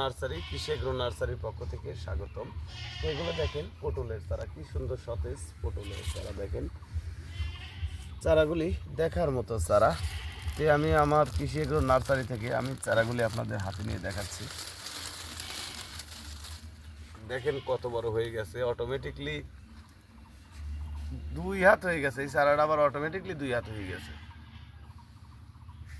Nursery, কৃষি agro নার্সারির পক্ষ থেকে স্বাগতম। এগুলো দেখেন পটলের চারা, কি সুন্দর সতেজ পটলের চারা দেখেন। চারাগুলি দেখার মতো চারা। তো আমি আমার কৃষি এগ্রো নার্সারি থেকে আমি চারাগুলি আপনাদের হাতে নিয়ে দেখাচ্ছি। দেখেন কত বড় হয়ে গেছে অটোমেটিকলি দুই হাত হয়ে গেছে। এই চারাটা আবার অটোমেটিকলি দুই হাত হয়ে গেছে।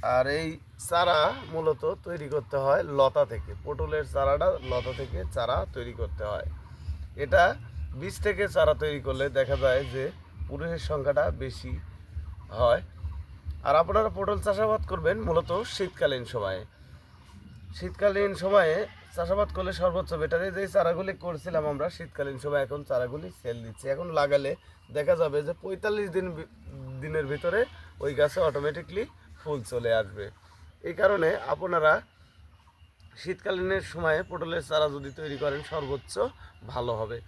আর এই চারা মূলত তৈরি করতে হয় লতা থেকে। পটলের চারাটা লতা থেকে চারা তৈরি করতে হয়। এটা বীজ থেকে চারা তৈরি করলে দেখা যায় যে পুরুষের সংখ্যাটা বেশি হয়। আর আপনারা পটল চাষাবাদ করবেন মূলত শীতকালীন সময়ে। শীতকালীন সময়ে চাষাবাদ করলে সর্বোচ্চ বেটারে। যে চারাগুলি করছিলাম আমরা, শীতকালীন সময় এখন চারাগুলি সেল দিচ্ছি। এখন লাগালে দেখা যাবে যে পঁয়তাল্লিশ দিন দিনের ভিতরে ওই গাছে অটোমেটিকলি ফুল চলে আসবে। এই কারণে আপনারা শীতকালীনের সময়ে পটলের চারা যদি তৈরি করেন, সর্বোচ্চ ভালো হবে।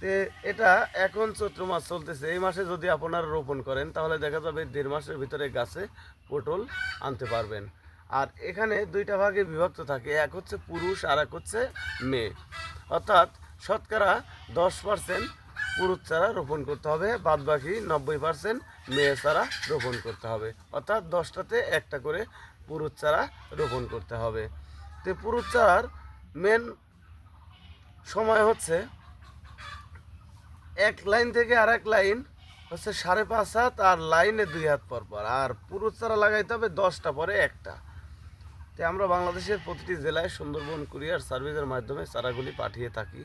তে এটা এখন চৈত্র মাস চলতেছে। এই মাসে যদি আপনারা রোপণ করেন, তাহলে দেখা যাবে দেড় মাসের ভিতরে গাছে পটল আনতে পারবেন। আর এখানে দুইটা ভাগে বিভক্ত থাকে। এক হচ্ছে পুরুষ আর এক হচ্ছে মেয়ে। অর্থাৎ শতকরা দশ পার্সেন্ট পুরুষ চারা রোপণ করতে হবে বাদ বাকি নব্বই পার্সেন্ট মেয়ে চারা রোপণ করতে হবে। অর্থাৎ দশটাতে একটা করে পুরুষ চারা রোপণ করতে হবে। তো পুরুষ চারার মেন সময় হচ্ছে এক লাইন থেকে আর এক লাইন হচ্ছে সাড়ে পাঁচ হাত আর লাইনে দুই হাত পর পর আর পুরুষ চারা লাগাইতে হবে দশটা পরে একটা। তাই আমরা বাংলাদেশের প্রতিটি জেলায় সুন্দরবন কুরিয়ার সার্ভিসের মাধ্যমে চারাগুলি পাঠিয়ে থাকি।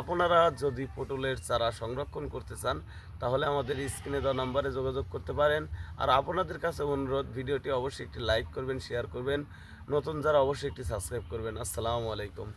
আপনারা যদি পটলের চারা সংরক্ষণ করতে চান, তাহলে আমাদের স্ক্রিনে দেওয়া নাম্বারে যোগাযোগ করতে পারেন। আর আপনাদের কাছে অনুরোধ, ভিডিওটি অবশ্যই একটি লাইক করবেন, শেয়ার করবেন। নতুন যারা অবশ্যই একটি সাবস্ক্রাইব করবেন। আসসালামু আলাইকুম।